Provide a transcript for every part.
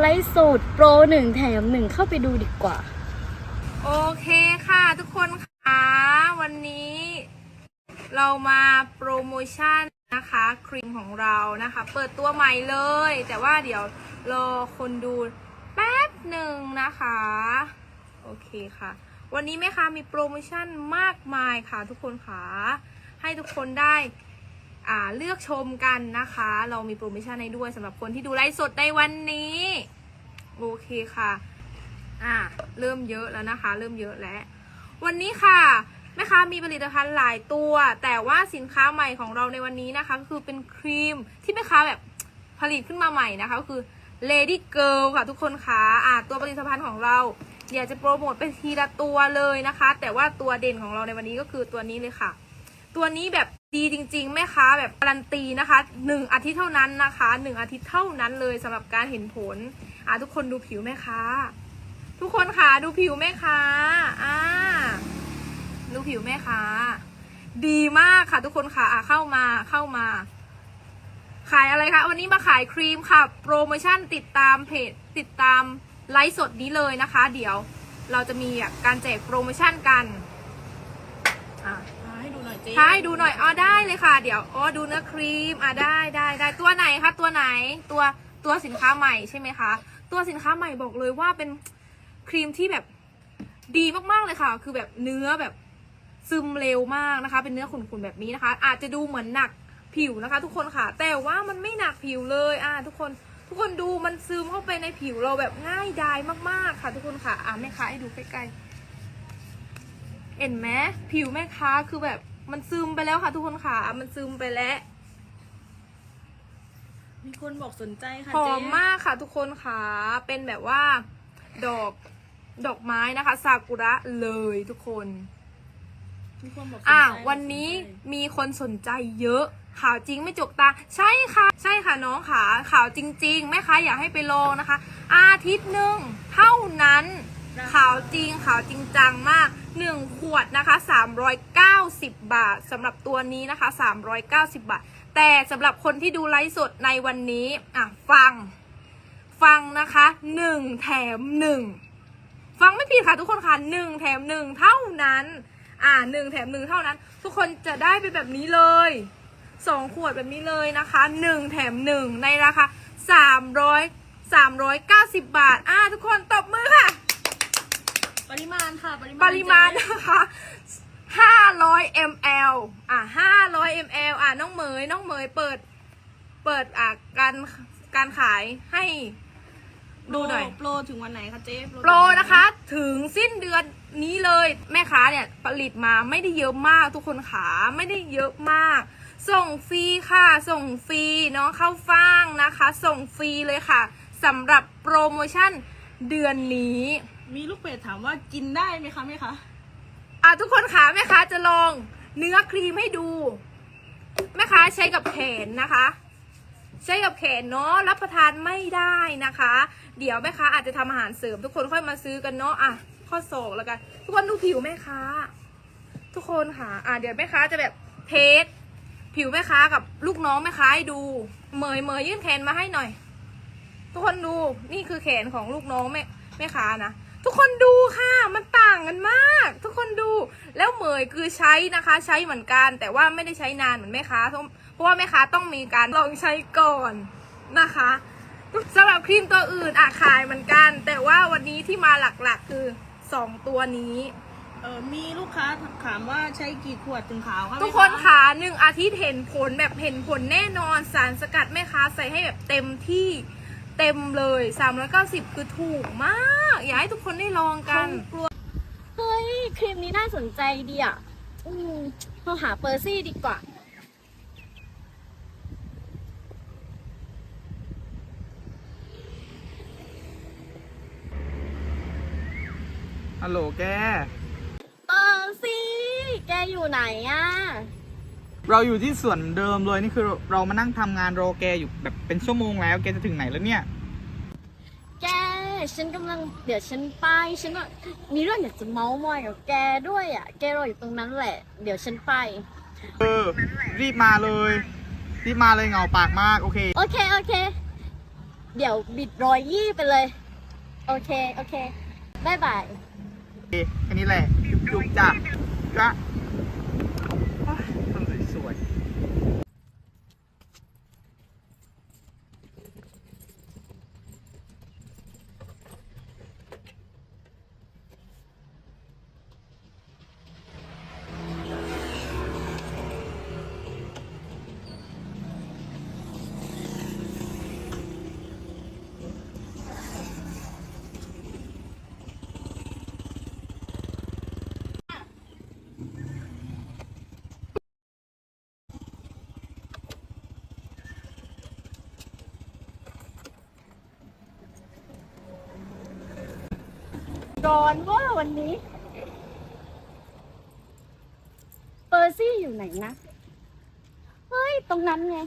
ไลฟ์สดโปรหนึ่งแถมหนึ่งเข้าไปดูดีกว่า โอเคค่ะทุกคนค่ะวันนี้ เรามาโปรโมชั่นนะคะครีมของเรานะคะ เปิดตัวใหม่เลย แต่ว่าเดี๋ยวรอคนดูแป๊บหนึ่งนะคะ โอเคค่ะ วันนี้แม่ค้ามีโปรโมชั่นมากมายค่ะทุกคนค่ะให้ทุกคนได้ เลือกชมกันนะคะ เรามีโปรโมชั่นให้ด้วยสำหรับคนที่ดูไลฟ์สดในวันนี้ โอเคค่ะ อ่า เริ่มเยอะแล้วนะคะ เริ่มเยอะแล้ว วันนี้ค่ะแม่ค้ามีผลิตภัณฑ์หลายตัว แต่ว่าสินค้าใหม่ของเราในวันนี้นะคะ ก็คือเป็นครีมที่แม่ค้าแบบผลิตขึ้นมาใหม่นะคะก็คือ Lady Girl ค่ะทุกคนค่ะอ่าตัวผลิตภัณฑ์ของเราเดี๋ยวจะโปรโมทไปทีละตัวเลยนะคะ แต่ว่าตัวเด่นของเราในวันนี้ก็คือตัวนี้เลยค่ะ ตัวนี้แบบ ดีจริงๆแม่ค้าแบบการันตีนะคะหนึ่งอาทิตย์เท่านั้นนะคะหนึ่งอาทิตย์เท่านั้นเลยสำหรับการเห็นผลอะทุกคนดูผิวแม่ค้า ทุกคนค่ะดูผิวแม่ค้าอ่าดูผิวแม่ค้า ดีมากค่ะทุกคนค่ะอะเข้ามาเข้ามา ขายอะไรคะวันนี้มาขายครีมค่ะ โปรโมชั่นติดตามเพจติดตามไลฟ์สดนี้เลยนะคะ เดี๋ยวเราจะมีการแจกโปรโมชั่นกันอะ ให้ดูหน่อยเจ๊ใช่ดูหน่อยอ๋อได้เลยค่ะ เดี๋ยวอ๋อดูเนื้อครีมอะได้ได้ได้ตัวไหนคะตัวไหนตัวตัวสินค้าใหม่ใช่ไหมคะ ตัวสินค้าใหม่บอกเลยว่าเป็นครีมที่แบบดีมากๆเลยค่ะ คือแบบเนื้อแบบซึมเร็วมากนะคะ เป็นเนื้อขุ่นๆแบบนี้นะคะ อาจจะดูเหมือนหนักผิวนะคะ ทุกคนค่ะ แต่ว่ามันไม่หนักผิวเลยอะทุกคนทุกคนดูมันซึมเข้าไปในผิวเราแบบง่ายดายมากๆค่ะ ทุกคนค่ะอะแม่ค้าให้ดูใกล้ๆเห็นไหมผิวแม่ค้าคือแบบ มันซึมไปแล้วค่ะทุกคนค่ะ มันซึมไปแล้ว มีคนบอกสนใจค่ะหอเจ๊มมากค่ะทุกคนค่ะ เป็นแบบว่า ดอกดอกไม้นะคะซากุระเลยทุกคน มีคนบอกสนใจอะวันนี้มีคนสนใจเยอะ ข่าวจริงไม่จกตา ใช่ค่ะ ใช่ค่ะน้องค่ะข่าวจริงๆแม่ค้าอยากให้ไปลองนะคะ อาทิตย์หนึ่งเท่านั้น ขาวจริงขาวจริงจังมาก 1 ขวดนะคะ 390 บาทสำหรับตัวนี้นะคะ 390 บาท แต่สำหรับคนที่ดูไลฟ์สดในวันนี้อะฟัง ฟังนะคะ 1 แถม 1 ฟังไม่ผิดค่ะทุกคนค่ะ 1 แถม 1 เท่านั้น อ่า 1 แถม 1 เท่านั้น ทุกคนจะได้ไปแบบนี้เลย 2 ขวดแบบนี้เลยนะคะ 1 แถม 1 ในราคา300 390 บาท อ่า ทุกคนตบมือค่ะ ปริมาณค่ะ ปริมาณปริมาณเจ๊นะคะ500 ml อะ500 ml อะน้องเหมยน้องเหมยเปิด เปิดอะการการขายให้ ดูหน่อย โปรถึงวันไหนคะเจ๊โปรนะคะ ถึงสิ้นเดือนนี้เลยแม่ค้าเนี่ยผลิตมาไม่ได้เยอะมากทุกคนขาไม่ได้เยอะมาก ส่งฟรีค่ะ ส่งฟรีน้องเข้าฟ่างนะคะ ส่งฟรีเลยค่ะสำหรับโปรโมชั่นเดือนนี้ มีลูกเพจถามว่ากินได้ไหมคะแม่คะอะทุกคนคะแม่ค้าจะลองเนื้อครีมให้ดู แม่ค้าใช้กับแขนนะคะ ใช้กับแขนเนาะรับประทานไม่ได้นะคะ เดี๋ยวแม่ค้าอาจจะทำอาหารเสริม ทุกคนค่อยมาซื้อกันเนาะอะข้อศอกแล้วกันทุกคนดูผิวแม่ค้า ทุกคนค่ะ อะเดี๋ยวแม่ค้าจะแบบเทสผิวแม่ค้ากับลูกน้องแม่ค้าให้ดูเหมยเหมยยื่นแขนมาให้หน่อย ทุกคนดูนี่คือแขนของลูกน้องแม่แม่ค้านะ ทุกคนดูค่ะ มันต่างกันมาก ทุกคนดู แล้วเหมยคือใช้นะคะ ใช้เหมือนกัน แต่ว่าไม่ได้ใช้นานเหมือนแม่ค้า เพราะเพราะว่าแม่ค้าต้องมีการลองใช้ก่อนนะคะสำหรับครีมตัวอื่นอะขายเหมือนกัน แต่ว่าวันนี้ที่มาหลักๆคือสองตัวนี้เออมีลูกค้าถามว่าใช้กี่ขวดถึงขาวคะทุกคนแม่ะค่ะหนึ่งอาทิตย์เห็นผลแบบเห็นผลแน่นอนสารสกัดแม่ค้าใส่ให้แบบเต็มที่ เต็มเลย 390 คือถูกมาก อยากให้ทุกคนได้ลองกันเฮ้ย ครีมนี้น่าสนใจดีอะ อืมเราหาเปอร์ซี่ดีกว่า ฮัลโหลแก เปอร์ซี่ แกอยู่ไหนอะ เราอยู่ที่สวนเดิมเลยนี่คือเรามานั่งทำงานรอแกอยู่แบบเป็นชั่วโมงแล้วแกจะถึงไหนแล้วเนี่ย แก ฉันกำลังเดี๋ยวฉันไป ฉันว่ามีเรื่องอยากจะเมาส์มอยกับแกด้วยอะ แกรออยู่ตรงนั้นแหละ เดี๋ยวฉันไป เออ รีบมาเลย รีบมาเลยเหงาปากมากโอเค โอเค โอเค เดี๋ยวบิดรอยยี่ไปเลย โอเค โอเคบายบายแค่นี้แหละจุบๆจ้ะจ้ะอะทำสวยๆ ร้อนว่าวันนี้ เปอร์ซี่อยู่ไหนนะ เฮ้ย ตรงนั้นไง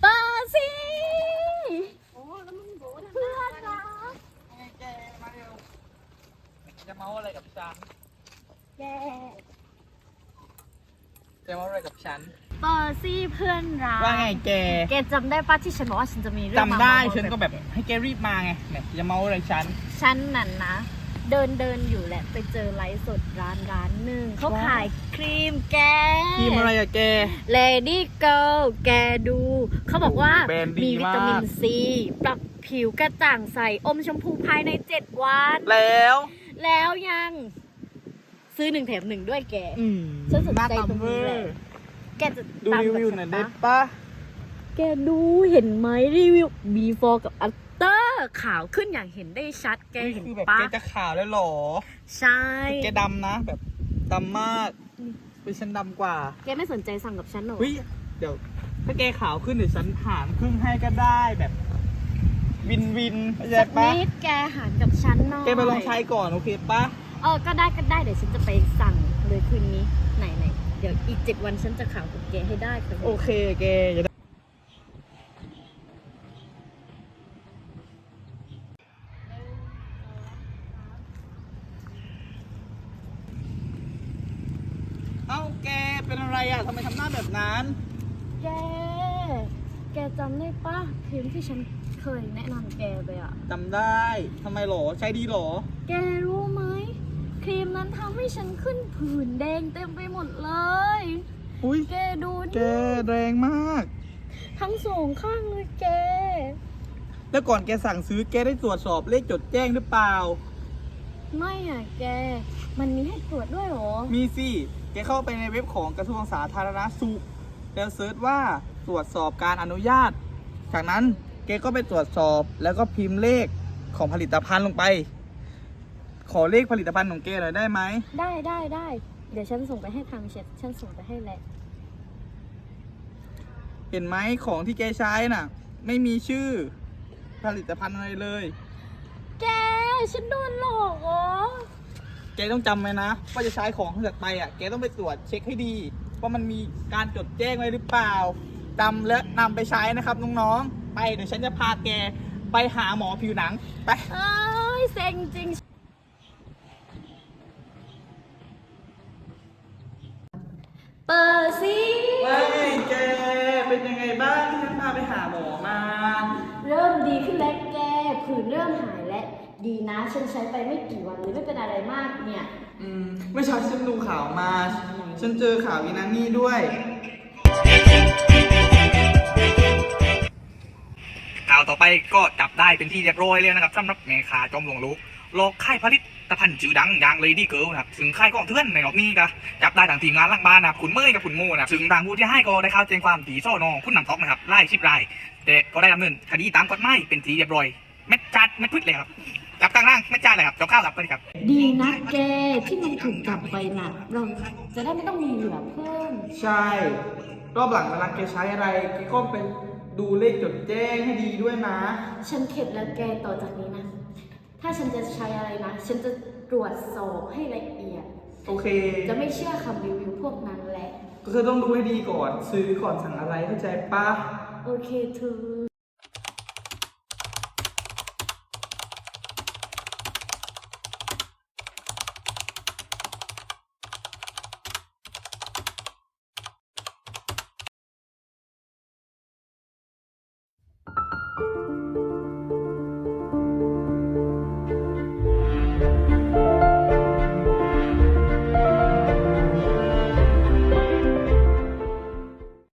เปอร์ซี่เพื่อนรักแกมาเร็วจะเมาอะไรกับฉันแกจะเมาอะไรกับฉัน เปอร์ซี่เพื่อนรักว่าไงแก แกจำได้ปะที่ฉันบอกว่าฉันจะมีเรื่องจำได้มาเมาๆฉันก็แบบให้แกรีบมาไงเนี่ยจะเมาอะไรฉัน ฉันนั่นนะ เดินเดินอยู่แหละไปเจอไลฟ์สดร้านร้านหนึ่งเขาขายครีมแก ทีมอะไรอะแก Lady Girl แกดู เขาบอกว่าแบรนด์ดีมีวิตามิมากนซี ปรับผิวกระจ่างใส อมชมพูภายใน 7 วัน แล้วแล้วยัง ซื้อหนึ่งแถมหนึ่งด้วยแกอืมฉันสนใจาตรงนี้แหละเวอ แกจะดูตามรีกับวิวฉัหน่อยนได้ปะปะแกดูเห็นไหมรีวิว before กับ after ขาวขึ้นอย่างเห็นได้ชัด แกเห็นคือแบบปะแกจะขาวแล้วเหรอ ใช่ แกดำนะแบบดำมากเป็นฉันดำกว่า แกไม่สนใจสั่งกับฉันหรอเฮ้ยเดี๋ยว ถ้าแกขาวขึ้นเดี๋ยวฉันหารครึ่งให้ก็ได้แบบ วินวินเข้าใจสักปะนิดแกหารกับฉันหน่อยแกไปลองใช้ก่อนโอเคปะ เออก็ได้ก็ได้เดี๋ยวฉันจะไปสั่งเลยคืนนี้ไหนไหนเดี๋ยวอีกเจ็ดวันฉันจะข่าวกับแกให้ได้ค่ะโอเคแกอย่าได้เอ้าแกเป็นอะไรอะทำไมทำหน้าแบบนั้น แก แกจำได้ปะครีมที่ฉันเคยแนะนำแกไปอะจำได้ทำไมหรอใช้ดีหรอ แกรู้ไหม ครีมนั้นทำให้ฉันขึ้นผื่นแดงเต็มไปหมดเลย อุ้ยแกดูแกนี่แรงมาก ทั้งสองข้างเลยแก แล้วก่อนแกสั่งซื้อแกได้ตรวจสอบเลขจดแจ้งหรือเปล่า ไม่อะแก มันมีให้ตรวจด้วยเหรอ มีสิ แกเข้าไปในเว็บของกระทรวงสาธารณสุข แล้วเซิร์ชว่าตรวจสอบการอนุญาต จากนั้นแกก็ไปตรวจสอบแล้วก็พิมพ์เลขของผลิตภัณฑ์ลงไป ขอเลขผลิตภัณฑ์ของแกหน่อยได้ไหมได้ได้ได้ เดี๋ยวฉันส่งไปให้ทางเช็ดฉันส่งไปให้แหละ เห็นไหมของที่แกใช้น่ะ ไม่มีชื่อ ผลิตภัณฑ์อะไรเลย แก ฉันโดนหลอกเหรอ แกต้องจำไว้นะว่าจะใช้ของจากไปอะแกต้องไปตรวจเช็คให้ดีว่ามันมีการจดแจ้งไว้หรือเปล่าจำและนำไปใช้นะครับน้องๆไปเดี๋ยวฉันจะพาแกไปหาหมอผิวหนังไป เอ้ยเซ็งจริง เปิดสิไม่แก เป็นยังไงบ้างที่ฉันพาไปหาหมอมา เริ่มดีขึ้นแล้วแกผื่นเริ่มหายแล้วดีนะฉันใช้ไปไม่กี่วันเลยไม่เป็นอะไรมากเนี่ย อืมเมื่อเช้าฉันดูข่าวมา ฉันเจอข่าวอีนันนี่ด้วย ข่าวต่อไปก็จับได้เป็นที่เรียบร้อยแล้วนะครับสำหรับแม่ค้าจอมหลวงลูกโลกค่ายผลิต ภัณฑ์ชื่อดังอย่างเลยดีเกิลนะครับซึ่งค่ายกองเทือนในรอบนี้ก็จับได้ทางทีมงานล่างบ้านนะครับคุณเมย์กับคุณโมนะครับซึ่งทางผู้ที่ให้ก็ได้เข้าแจ้งความตีโซ่นองคุณนำท็อกนะครับไล่ชิบรายแต่ก็ได้ดำเนินคดีตามกฎหมายเป็นทีเรียบร้อยเม็ดจัดเม็ดพืชเลยครับจับกลางล่างเม็ดจัดเลยครับจับข้าวครับไปครับ ดีนะแกที่มันถูกจับไปน่ะเราจะได้ไม่ต้องมีเหลือเพิ่ม ใช่ รอบหลังเวลาแกใช้อะไรแกก็ไปดูเลขจดแจ้งให้ดีด้วยนะ ฉันเข็ดแล้วแกต่อจากนี้นะ ถ้าฉันจะใช้อะไรนะ ฉันจะตรวจสอบให้ละเอียด โอเค จะไม่เชื่อคำรีวิวพวกนั้นแหละ ก็คือต้องดูให้ดีก่อน ซื้อก่อนสั่งอะไรเข้าใจปะโอเคเธอ